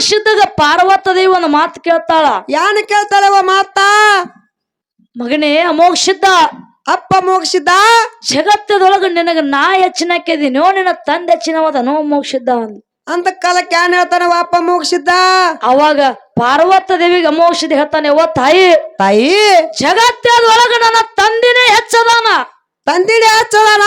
ಅಮೋಕ್ಷದಾಗ ಪಾರ್ವತ ದೇವನ ಒಂದು ಮಾತು ಕೇಳ್ತಾಳ. ಯಾನ ಕೇಳ್ತಾಳವ ಮಾತ? ಮಗನೇ ಅಮೋಕ್ಷಿದ್ದ ಅಪ್ಪ ಮೋಕ್ಷಿದ್ದ ಜಗತ್ತದೊಳಗ ನಿನಗ ನಾ ಹೆಚ್ಚಿನ ಹಾಕಿದೀನೋ ನಿನ್ನ ತಂದೆ ಹೆಚ್ಚಿನವದನೋ ಮೋಕ್ಷಿದ್ದ ಅಂದ ಅಂತ ಕಾಲಕ್ಕೆ ಯಾನ್ ಹೇಳ್ತಾನವ ಅಪ್ಪ ಮೋಕ್ಷಿದ್ದ ಅವಾಗ ಪಾರ್ವತ ದೇವಿಗೆ ಅಮೋಕ್ಷಿದ ಹೇಳ್ತಾನೆ ಓ ತಾಯಿ ತಾಯಿ ಜಗತ್ತದೊಳಗ ನನ್ನ ತಂದಿನೇ ಹೆಚ್ಚದಾನ. ತಂದಿಡಿ ಹಚ್ಚದಾನ?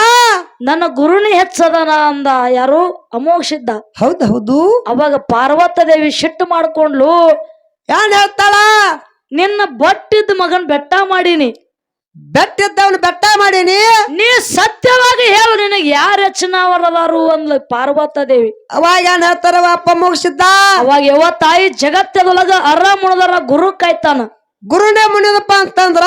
ನನ್ನ ಗುರುನಿ ಹೆಚ್ಚದಾನ ಅಂದ ಯಾರು? ಅಮೋಕ್ಷಿದ್ದ ಹೌದು ಹೌದು ಅವಾಗ ಪಾರ್ವತ ದೇವಿ ಶಿಟ್ಟು ಮಾಡ್ಕೊಂಡ್ಲು. ಯಾನ್ ಹೇಳ್ತಾಳ? ನಿನ್ನ ಬಟ್ಟಿದ್ದ ಮಗನ್ ಬೆಟ್ಟ ಮಾಡೀನಿ. ಬೆಟ್ಟಿದ್ದವನು ಬೆಟ್ಟ ಮಾಡೀನಿ? ನೀ ಸತ್ಯವಾಗಿ ಹೇಳು ನಿನಗೆ ಯಾರು ಹೆಚ್ಚಿನವರದಾರು ಅಂದ್ಲು ಪಾರ್ವತ ದೇವಿ. ಅವಾಗ ಏನ್ ಹೇಳ್ತಾರವ ಅಪ್ಪ ಮುಗಿಸಿದ್ದ ಅವಾಗ ಯಾವ ತಾಯಿ ಜಗತ್ತದೊಳಗ ಅರ ಮುಣದರ ಗುರು ಕಾಯ್ತಾನ. ಗುರುನೇ ಮುನಿದಪ್ಪ ಅಂತಂದ್ರ?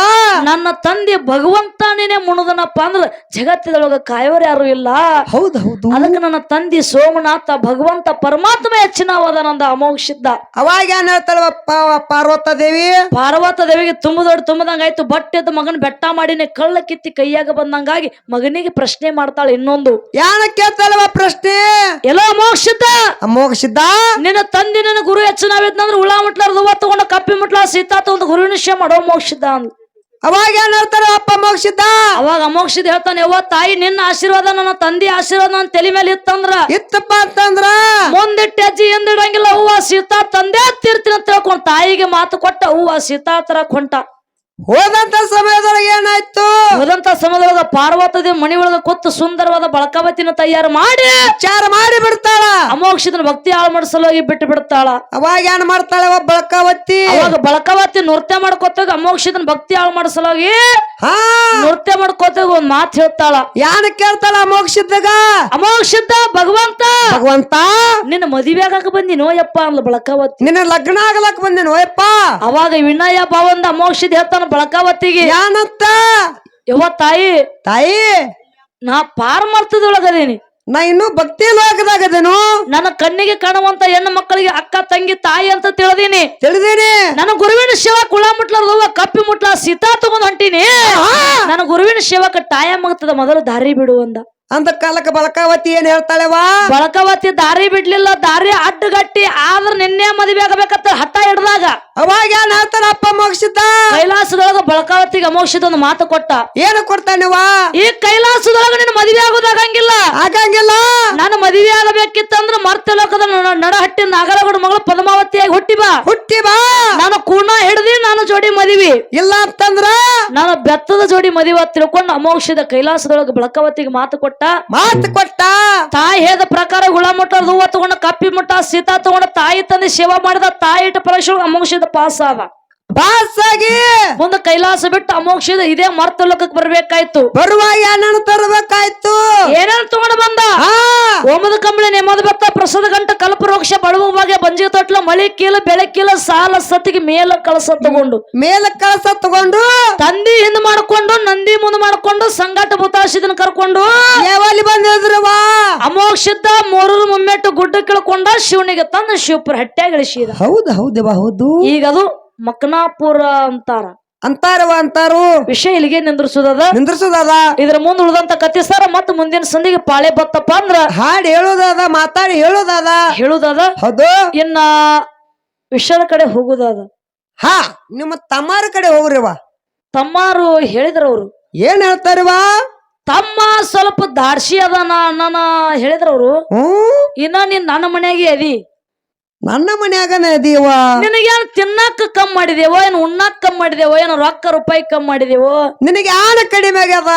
ನನ್ನ ತಂದೆ ಭಗವಂತನೇ ಮುಣದನಪ್ಪ ಅಂದ್ರ ಜಗತ್ತಿದೊಳಗ ಕಾಯೋರು ಯಾರು ಇಲ್ಲ. ಹೌದೌದು ಹೌದು. ಅದಕ್ಕೆ ನನ್ನ ತಂದೆ ಸೋಮನಾಥ ಭಗವಂತ ಪರಮಾತ್ಮ ಹೆಚ್ಚಿನವದನಂದ ಅಮೋಕ್ಷಿದ್ದ ಅವಾಗ ಏನ್ ಹೇಳ್ತಾಳಪ್ಪ ಪಾರ್ವತ ದೇವಿ? ಪಾರ್ವತ ದೇವಿಗೆ ತುಂಬ ದೊಡ್ಡ ತುಂಬದಂಗಾಯ್ತು ಬಟ್ಟೆದ ಮಗನ್ ಬೆಟ್ಟ ಮಾಡಿನೇ ಕಳ್ಳ ಕಿತ್ತಿ ಕೈಯಾಗ ಬಂದಂಗಾಗಿ ಮಗನಿಗೆ ಪ್ರಶ್ನೆ ಮಾಡ್ತಾಳೆ ಇನ್ನೊಂದು. ಯಾನ ಕೇಳ್ತಾಳವ ಪ್ರಶ್ನೆ? ಎಲ್ಲ ಅಮೋಕ್ಷಿದ್ದ ಮೋಕ್ಷಿದ್ದ ನಿನ್ನ ತಂದೆ ನಿನ್ನ ಗುರು ಹೆಚ್ಚಿನವಿದ್ನಂದ್ರ ಉಳಾ ಮುಟ್ಲಾರ್ದು ಹೂವ ತಗೊಂಡ ಕಪ್ಪಿ ಮುಟ್ಲ ಸೀತಾ ತಗೊಂಡು ಗುರು ನಿಶ್ಚಯ ಮಾಡೋ ಮೋಕ್ಷಿದ್ದ ಅಂದ್ಲು ಅವಾಗ ಏನ್ ಹೇಳ್ತಾರ ಅಪ್ಪ ಮೋಕ್ಷಿದ್ದ ಅವಾಗ ಅಮೋಕ್ಷಿದ್ ಹೇಳ್ತಾನೆ ಯವ್ವ ತಾಯಿ ನಿನ್ನ ಆಶೀರ್ವಾದ ನನ್ನ ತಂದೆ ಆಶೀರ್ವಾದ ನನ್ನ ತಲೆ ಮೇಲೆ ಇತ್ತಂದ್ರ? ಇತ್ತಪ್ಪ ಅಂತಂದ್ರ? ಮುಂದಿಟ್ಟ ಅಜ್ಜಿ ಎಂದಿಡಂಗಿಲ್ಲ ಹೂವ ಸೀತಾ ತಂದೆ ತೀರ್ತಿನ ಅಂತ ತಿಳ್ಕೊಂಡ್ ತಾಯಿಗೆ ಮಾತು ಕೊಟ್ಟ ಹೂವ ಸೀತಾ ತರ ಕೊಂಟ. ಹೋದಂತ ಸಮಯದೊಳಗೆ ಏನಾಯ್ತು? ಹೋದಂತ ಸಮಯದೊಳಗ ಪಾರ್ವತದ ಮಣಿ ಒಳಗ ಕೂತು ಸುಂದರವಾದ ಬಳಕಾವತಿನ ತಯಾರು ಮಾಡಿ ಚಾರ ಮಾಡಿ ಬಿಡ್ತಾಳ. ಅಮೋಕ್ಷ ಭಕ್ತಿ ಹಾಳು ಮಾಡಿಸಲೋಗಿ ಬಿಟ್ಟು ಬಿಡ್ತಾಳ. ಅವಾಗ ಏನ್ ಮಾಡ್ತಾಳವ ಬಳಕಾವತಿ? ಅವಾಗ ಬಳಕಾವತಿ ನೃತ್ಯ ಮಾಡ್ಕೋತಾಗ ಅಮೋಕ್ಷದ ಭಕ್ತಿ ಹಾಳು ಮಾಡಿಸಲೋಗಿ ಹಾ. ನೃತ್ಯ ಮಾಡ್ಕೋತಾಗ ಒಂದ್ ಮಾತು ಹೇಳ್ತಾಳ. ಯಾನ ಕೇಳ್ತಾಳ ಅಮೋಕ್ಷದಾಗ ಅಮೋಕ್ಷದ ಭಗವಂತ! ಭಗವಂತ? ನಿನ್ನ ಮದುವೆ ಆಗಾಕ ಬಂದಿನೋ ಯಪ್ಪ ಅಂದ್ಲು ಬಳಕಾವತಿ. ನಿನ್ನ ಲಗ್ನ ಆಗ್ಲಕ್ ಬಂದಿನೋ ಓಯಪ್ಪ ಅವಾಗ ವಿನಯ ಭಾವಂದ ಅಮೋಕ್ಷದ ಹೇಳ್ತಾನ ಬಳಕಾವತಿಗೆ ಯಾನಂತ ಯವ್ವ ತಾಯಿ. ತಾಯಿ. ನಾ ಪಾರಮಾರ್ಥದೊಳಗದೇನಿ. ನಾ ಇನ್ನು ಭಕ್ತಿ ಲೋಕದಾಗದೇನು? ನನ್ನ ಕಣ್ಣಿಗೆ ಕಾಣುವಂತ ಹೆಣ್ಣು ಮಕ್ಕಳಿಗೆ ಅಕ್ಕ ತಂಗಿ ತಾಯಿ ಅಂತ ತಿಳಿದೀನಿ. ತಿಳಿದೀನಿ. ನನ್ನ ಗುರುವಿನ ಶಿವ ಕುಳ ಮುಟ್ಲಾರ್ದವ ಕಪ್ಪಿ ಮುಟ್ಲ ಸೀತಾ ತಗೊಂಡ್ ಹೊಂಟೀನಿ. ನನ್ನ ಗುರುವಿನ ಸೇವಕ ಟಾಯ ಮಗತದ ಮೊದಲು ದಾರಿ ಬಿಡು ಅಂದ. ಅಂತ ಕಾಲಕ್ಕೆ ಬಳಕಾವತಿ ಏನ್ ಹೇಳ್ತಾಳೆವಾ ಬಳಕಾವತಿ ದಾರಿ ಬಿಡ್ಲಿಲ್ಲ ದಾರಿ ಅಡ್ಡಗಟ್ಟಿ ಆದ್ರ ನಿನ್ನೆ ಮದುವೆ ಆಗಬೇಕಂತ ಹಠ ಹಿಡ್ದಾಗ. ಅವಾಗ ಏನ್ ಹೇಳ್ತಾರ ಅಪ್ಪ ಮೋಕ್ಷಿತ? ಕೈಲಾಸದೊಳಗ ಬಳಕಾವತಿಗೆ ಅಮೋಕ್ಷದ ಒಂದು ಮಾತು ಕೊಟ್ಟ. ಏನು ಕೊಡ್ತಾನೆವಾ ಈ ಕೈಲಾಸದೊಳಗ ನಿನ್ನ ಮದುವೆ ಆಗೋದಾಗಂಗಿಲ್ಲ ಆಗಂಗಿಲ್ಲ. ನಾನು ಮದುವೆ ಆಗಬೇಕಿತ್ತಂದ್ರ ಮರ್ತ ಲೋಕದ ನಡಹಟ್ಟಿ ನಾಗರಗೌಡ ಮಗಳು ಪದ್ಮಾವತಿಯಾಗಿ ಹುಟ್ಟಿ ಬಾ. ಹುಟ್ಟಿ ಬಾ. ನಾನು ಕೂಣ ಹಿಡ್ದಿ ನಾನು ಜೋಡಿ ಮದಿವಿ. ಇಲ್ಲ ಅಂತಂದ್ರ? ನಾನು ಬೆತ್ತದ ಜೋಡಿ ಮದಿವ ತಿಳ್ಕೊಂಡು ಅಮೋಕ್ಷದ ಕೈಲಾಸದೊಳಗ ಬಳಕಾವತಿಗೆ ಮಾತು ಕೊಟ್ಟ. ಮಾತು ಕೊಟ್ಟ? ತಾಯಿ ಹೇದ ಪ್ರಕಾರ ಹುಳ ಮುಟ್ಟ ಹೂವ ತಗೊಂಡ ಕಪ್ಪಿ ಮುಟ್ಟ ಸೀತಾ ತಗೊಂಡ ತಾಯಿ ತಂದೆ ಸೇವಾ ಮಾಡಿದ ತಾಯಿ ಇಟ್ಟ ಪರಶು ಅಮೋಕ್ಷದ passava. ಬಾಸಾಗಿ ಮುಂದೆ ಕೈಲಾಸ ಬಿಟ್ಟು ಅಮೋಕ್ಷ ಇದೇ ಮರ್ತ ಲೋಕಕ್ಕೆ ಬರ್ಬೇಕಾಯ್ತು. ಬರುವ ಏನನ್ನು ತರಬೇಕಾಯ್ತು. ಏನೇನು ತಗೊಂಡು ಬಂದ? ಓಮದ ಕಂಬಳಿ ನೆಮ್ಮದ ಬತ್ತ ಪ್ರಸಾದ ಗಂಟ ಕಲ್ಪರೋಕ್ಷ ಬಡವ ಬಾಗೆ ಬಂಜಿ ತೊಟ್ಲ ಮಳೆ ಕೀಲ ಬೆಳೆ ಕೀಲ ಸಾಲ ಸತ್ತಿಗೆ ಮೇಲ ಕಳಸ ತಗೊಂಡು. ಮೇಲ ಕಳಸ ತಗೊಂಡು ತಂದಿ ಹಿಂದ್ ಮಾಡ್ಕೊಂಡು ನಂದಿ ಮುಂದೆ ಮಾಡ್ಕೊಂಡು ಸಂಗಾಟ ಭೂತಾಶಿದನ್ ಕರ್ಕೊಂಡು ಯಾವಲ್ಲಿ ಬಂದಿದ್ರವಾ ಅಮೋಕ್ಷದ ಮೂರರ ಮುಮ್ಮೆಟ್ಟು ಗುಡ್ಡ ಕಿಳ್ಕೊಂಡ ಶಿವನಿಗೆ ತಂದು ಶಿವಪುರ ಹಟ್ಟ್ಯಾಗ ಇಳಿಸಿದ. ಹೌದು ಹೌದವಾ ಹೌದು. ಈಗ ಅದು ಮಕ್ನಾಪುರ ಅಂತಾರ. ಅಂತಾರವ ಅಂತಾರು. ವಿಷಯ ಇಲ್ಲಿಗೆ ನಿಂದ್ರಿಸುದದ? ನಿಂದ್ರಿಸೋದದ? ಇದ್ರ ಮುಂದ್ ಉಳಿದಂತ ಕತ್ತಿ ಸರ್ ಮತ್ತ ಮುಂದಿನ ಸಂದಿಗೆ ಪಾಳೆ ಬತ್ತಪ್ಪ ಅಂದ್ರ? ಹಾಡ್ ಹೇಳೋದದ ಮಾತಾಡಿ ಹೇಳೋದದ. ಹೇಳುದದ? ಹೌದು. ಇನ್ನ ವಿಷಯದ ಕಡೆ ಹೋಗುದದ. ಹಾ ನಿಮ್ಮ ತಮ್ಮಾರ ಕಡೆ ಹೋಗ್ರಿವ ತಮ್ಮಾರು ಹೇಳಿದ್ರ ಅವ್ರು ಏನ್ ಹೇಳ್ತಾರವಾ ತಮ್ಮ ಸ್ವಲ್ಪ ದಾಡ್ಸಿ ಅದಾನ ಅಣ್ಣನ ಹೇಳಿದ್ರ ಅವ್ರು ಇನ್ನ ನೀನ್ ನನ್ನ ಮನ್ಯಾಗೆ ಅದಿ. ನನ್ನ ಮನ್ಯಾಗನೇ ಅದೀವ ನಿನಗೇನು ತಿನ್ನಕ್ಕ ಕಮ್ ಮಾಡಿದೇವೋ ಏನು ಉಣ್ಣಕ್ ಕಮ್ ಮಾಡಿದೇವೋ ಏನು ರೊಕ್ಕ ರೂಪಾಯಿ ಕಮ್ ಮಾಡಿದೇವೋ ನಿನಗೆ ಆನ ಕಡಿಮೆ ಆಗ್ಯದ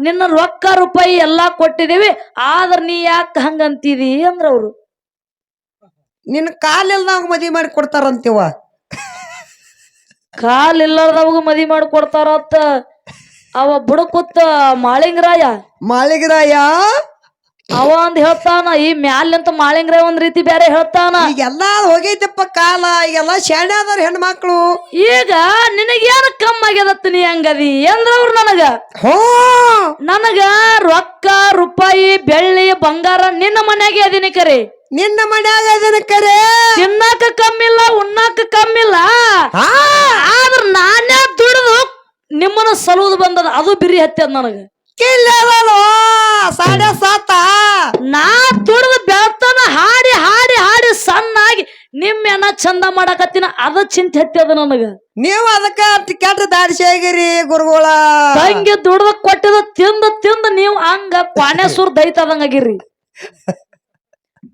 ನಿನ್ನ ರೊಕ್ಕ ರೂಪಾಯಿ ಎಲ್ಲಾ ಕೊಟ್ಟಿದೇವಿ ಆದ್ರ ನೀ ಯಾಕ ಹಂಗಂತಿದಿ ಅಂದ್ರ ಅವ್ರು ನಿನ್ನ ಕಾಲಿಲ್ದಾಗ ಮದಿ ಮಾಡಿ ಕೊಡ್ತಾರಂತೀವ ಕಾಲ್ ಇಲ್ಲದವಾಗ ಮದಿ ಮಾಡಿ ಕೊಡ್ತಾರತ್ತ ಅವ ಬುಡಕುತ್ತ ಮಾಳಿಂಗರಾಯ. ಮಾಳಿಗರಾಯ? ಅವ ಒಂದ್ ಹೇಳ್ತಾನ ಈ ಮ್ಯಾಲಿಂತ ಮಾಳಿಂಗ್ರೆ ಒಂದ್ ರೀತಿ ಬೇರೆ ಹೇಳ್ತಾನ. ಈಗೆಲ್ಲ ಹೋಗೈತಪ್ಪ ಕಾಲ ಈಗೆಲ್ಲ ಶಾಣೆ ಅದಾರ ಹೆಣ್ಮಕ್ಳು. ಈಗ ನಿನಗೇನ ಕಮ್ಮ ಆಗ್ಯದತ್ತ ನೀ ಹಂಗದಿ? ಅಂದ್ರ ಅವ್ರು ನನಗ? ಹೋ! ನನಗ ರೊಕ್ಕ ರೂಪಾಯಿ ಬೆಳ್ಳಿ ಬಂಗಾರ ನಿನ್ನ ಮನ್ಯಾಗೆ ಅದೀನಿ ಕರೆ. ನಿನ್ನ ಮನ್ಯಾಗ ಅದನ್ನ ಕರೆ. ತಿನ್ನಾಕ ಕಮ್ಮಿಲ್ಲ ಉಣ್ಣಾಕ ಕಮ್ಮಿಲ್ಲ ಹಾ! ಆದ್ರ ನಾನೇ ದುಡಿದು ನಿಮ್ಮನ್ನ ಸಲುವುದು ಬಂದದ. ಅದು ಬಿರಿ ಹತ್ತದ ನನಗ. ಕಿಲ್ಲದಲ್ವ ಸಾಡೆ ಸಾತ ನಾ ದುಡಿದು ಬೆಳ್ತಾನ ಹಾಡಿ ಹಾಡಿ ಹಾಡಿ ಸಣ್ಣಾಗಿ ನಿಮ್ಮ ಚಂದ ಮಾಡಕತ್ತಿನ ಅದ ಚಿಂತೆ ಹತ್ತಿ ಅದ ನನಗ. ನೀವು ಅದಕ್ಕ ಅಷ್ಟ್ ಕೆಟ್ಟ ದಾಡಿಸಿ ಆಗಿರಿ ಗುರುಗಳ. ಹಂಗೆ ದುಡ್ದ ಕೊಟ್ಟಿದ ತಿಂದ ತಿಂದ ನೀವು ಹಂಗ ಸುರ್ ದೈತದಂಗಾಗಿರ್ರಿ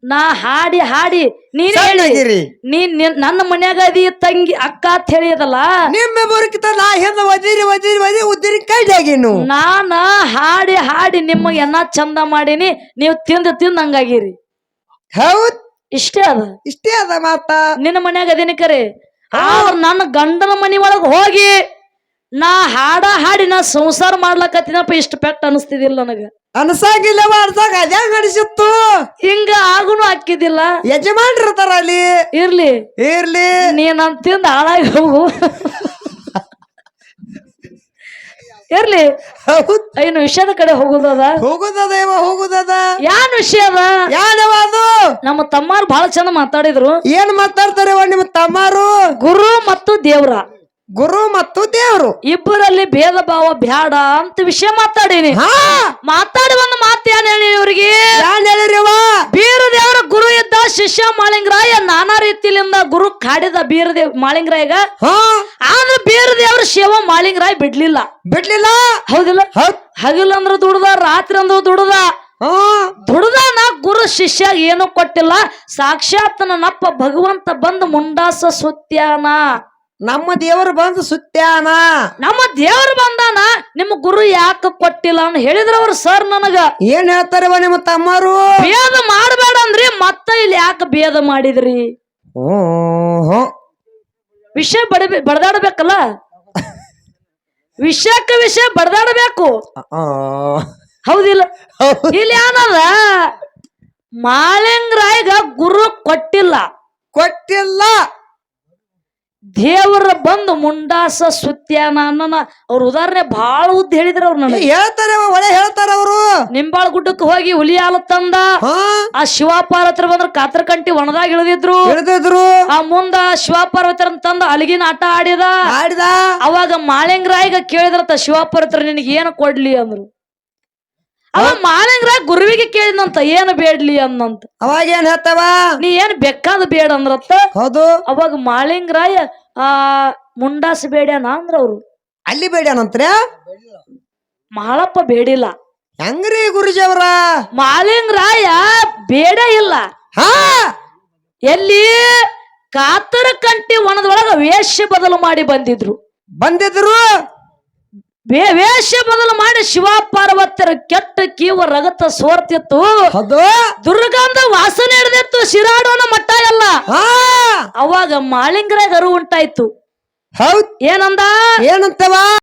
ನಾ ಹಾಡಿ ಹಾಡಿ ನೀನ್ ಹೇಳಿರಿ ನೀನ್ ನಿನ್- ನನ್ನ ಮನ್ಯಾಗ ಅದಿ ತಂಗಿ ಅಕ್ಕ ಅಂತ ಹೇಳಿದಲ್ಲ ನಿಮ್ಮ ಬರುಕಿತ ನಾ ಹೆಂದ ಒದಿರಿ ಒದಿರಿ ಒದಿ ಉದ್ದಿರಿ ಕೈಡಾಗಿನು ಆಗಿನು ನಾನ ಹಾಡಿ ಹಾಡಿ ನಿಮಗೆ ಎನ್ನ ಚಂದ ಮಾಡೀನಿ ನೀವು ತಿಂದು ತಿಂದ ಹಂಗಾಗಿರಿ. ಹೌದ್? ಇಷ್ಟೇ ಅದ. ಇಷ್ಟೇ ಅದ ಮಾತಾ. ನಿನ್ನ ಮನ್ಯಾಗ ಅದೇನಿ ಕರೆ. ಆ ನನ್ನ ಗಂಡನ ಮನಿ ಒಳಗ ಹೋಗಿ ನಾ ಹಾಡ ಹಾಡಿ ನಾ ಸಂಸಾರ ಮಾಡ್ಲಕತ್ತಿನಪ್ಪ ಇಷ್ಟ ಪೆಟ್ಟ ಅನಿಸ್ತಿದಿಲ್ಲ ನನಗ. ಅನ್ಸಂಗಿಲ್ಲ ಮಾಡ್ದಾಗ ಅದೇ ಗಡಿಸಿತ್ತು ಹಿಂಗ ಆಗುನು ಹಾಕಿದಿಲ್ಲ ಯಜಮಾನ್ರಿರ್ತಾರ ಅಲ್ಲಿ? ಇರ್ಲಿ. ಇರ್ಲಿ. ನೀನ್ ಅಂತಿಂದ ತಿಂದ ಹಾಳಾಗಿ ಹೋಗು ಇರ್ಲಿ ಏನು ವಿಷಯದ ಕಡೆ ಹೋಗುದದ? ಹೋಗುದದ ಇವ ಹೋಗುದದ. ಯಾನ್ ವಿಷಯ ಅದ ಯಾನವ ಅದು? ನಮ್ಮ ತಮ್ಮಾರು ಬಹಳ ಚಂದ ಮಾತಾಡಿದ್ರು. ಏನ್ ಮಾತಾಡ್ತಾರೆ ನಿಮ್ಮ ತಮ್ಮಾರು? ಗುರು ಮತ್ತು ದೇವ್ರ. ಗುರು ಮತ್ತು ದೇವರು. ಇಬ್ಬರಲ್ಲಿ ಭೇದ ಭಾವ ಬ್ಯಾಡ ಅಂತ ವಿಷಯ ಮಾತಾಡೀನಿ. ಹಾ. ಮಾತಾಡಿ ಒಂದು ಮಾತು ಏನ್ ಹೇಳಿ ಇವ್ರಿಗೆ? ಬೀರ ದೇವರ ಗುರು ಇದ್ದ ಶಿಷ್ಯ ಮಾಳಿಂಗರಾಯ ನಾನಾ ರೀತಿಯಿಂದ ಗುರು ಕಾಡಿದ ಬೀರದೇವ್ ಮಾಳಿಂಗರಾಯಗ. ಆದ್ರೆ ಬೀರ ದೇವ್ರ ಶಿವ ಮಾಳಿಂಗರಾಯ ಬಿಡ್ಲಿಲ್ಲ. ಬಿಡ್ಲಿಲ್ಲ? ಹೌದಿಲ್ಲ? ಹೌದ್. ಹಗಲ್ ಅಂದ್ರೆ ದುಡ್ದ ರಾತ್ರಿ ಅಂದ್ರ ದುಡ್ದ. ನಾ ಗುರು ಶಿಷ್ಯ ಏನು ಕೊಟ್ಟಿಲ್ಲ ಸಾಕ್ಷಾತ್ ನನ್ನಪ್ಪ ಭಗವಂತ ಬಂದು ಮುಂಡಾಸ ಸುತ್ಯಾನ. ನಮ್ಮ ದೇವರು ಬಂದು ಸುತ್ತಾನ. ನಮ್ಮ ದೇವರು ಬಂದಾನ ನಿಮ್ಮ ಗುರು ಯಾಕೆ ಕೊಟ್ಟಿಲ್ಲ ಅಂತ ಹೇಳಿದ್ರ ಅವ್ರು ಸರ್ ನನಗ. ಏನ್ ಹೇಳ್ತಾರೆ ಇವ ನಿಮ್ಮ ತಮ್ಮರು? ಭೇದ ಮಾಡಬೇಡ ಅಂದ್ರಿ ಮತ್ತೆ ಇಲ್ಲಿ ಯಾಕೆ ಭೇದ ಮಾಡಿದ್ರಿ? ವಿಷಯ ಬಡಬೇ ಬಡದಾಡ್ಬೇಕಲ್ಲ? ವಿಷಯಕ್ಕೆ ವಿಷಯ ಬಡದಾಡಬೇಕು. ಹೌದಿಲ್ಲ. ಇಲ್ಲಿ ಏನದ? ಮಾಳಿಂಗರಾಯ್ಗ ಗುರು ಕೊಟ್ಟಿಲ್ಲ. ಕೊಟ್ಟಿಲ್ಲ. ದೇವರ ಬಂದು ಮುಂಡಾಸ ಸುತ್ಯಾನ ಅನ್ನನ ಅವ್ರ ಉದಾಹರಣೆ ಬಹಳ ಉದ್ದ ಹೇಳಿದ್ರ ಅವ್ರು ನನಗೆ. ಹೇಳ್ತಾರೆ ಒಳ್ಳೆ ಹೇಳ್ತಾರ ಅವರು. ನಿಂಬಾಳ ಗುಡ್ಡಕ್ಕೆ ಹೋಗಿ ಹುಲಿ ಹಾಲು ತಂದ ಆ ಶಿವಪಾರ್ವತರ ಬಂದ್ರ ಕಾತರ ಕಂಟಿ ಒಣದಾಗ ಇಳಿದಿದ್ರು. ಇಳಿದಿದ್ರು. ಆ ಮುಂದ ಶಿವಪಾರ್ವತರ ತಂದ ಅಲ್ಲಿಗಿನ ಆಟ ಆಡಿದ. ಆಡಿದ. ಅವಾಗ ಮಾಳಿಂಗರಾಯಿಗ ಕೇಳಿದ್ರತ ಶಿವಪಾರ್ವತರ ನಿನಗೆ ಏನು ಕೊಡ್ಲಿ ಅಂದ್ರು. ಅವ ಮಾನಂಗ್ರ ಗುರುವಿಗೆ ಕೇಳಿದಂತ ಏನು ಬೇಡ್ಲಿ ಅನ್ನಂತ. ಅವಾಗ ಏನ್ ಹೇಳ್ತಾವ? ನೀ ಏನ್ ಬೇಕಾದ ಬೇಡ ಅಂದ್ರತ್ತ? ಹೌದು. ಅವಾಗ ಮಾಲಿಂಗ್ರಾಯ ಆ ಮುಂಡಾಸ ಬೇಡ್ಯಾನ ಅಂದ್ರ ಅವ್ರು. ಅಲ್ಲಿ ಬೇಡ್ಯಾನಂತ್ರ ಮಾಳಪ್ಪ ಬೇಡಿಲ್ಲ. ಹೆಂಗ್ರಿ ಗುರುಜಿ ಅವ್ರ? ಮಾಲಿಂಗ್ರಾಯ ಬೇಡ ಇಲ್ಲ. ಹಾ? ಎಲ್ಲಿ ಕಾತರ ಕಂಟಿ ಒಣದೊಳಗ ವೇಷ ಬದಲು ಮಾಡಿ ಬಂದಿದ್ರು. ಬಂದಿದ್ರು? ವೇಷ ಬದಲು ಮಾಡಿ ಶಿವ ಪಾರ್ವತಿಯರ ಕೆಟ್ಟ ಕೀವ ರಗತ ಸೋರ್ತಿತ್ತು. ಅದು ದುರ್ಗಂಧ ವಾಸನೆ ಹಿಡಿದಿತ್ತು ಶಿರಾಡೋನ ಮಟ್ಟ ಎಲ್ಲ. ಅವಾಗ ಮಾಳಿಂಗರಾಗ ಅರು ಉಂಟಾಯ್ತು. ಹೌದ್. ಏನಂದ? ಏನಂತವ?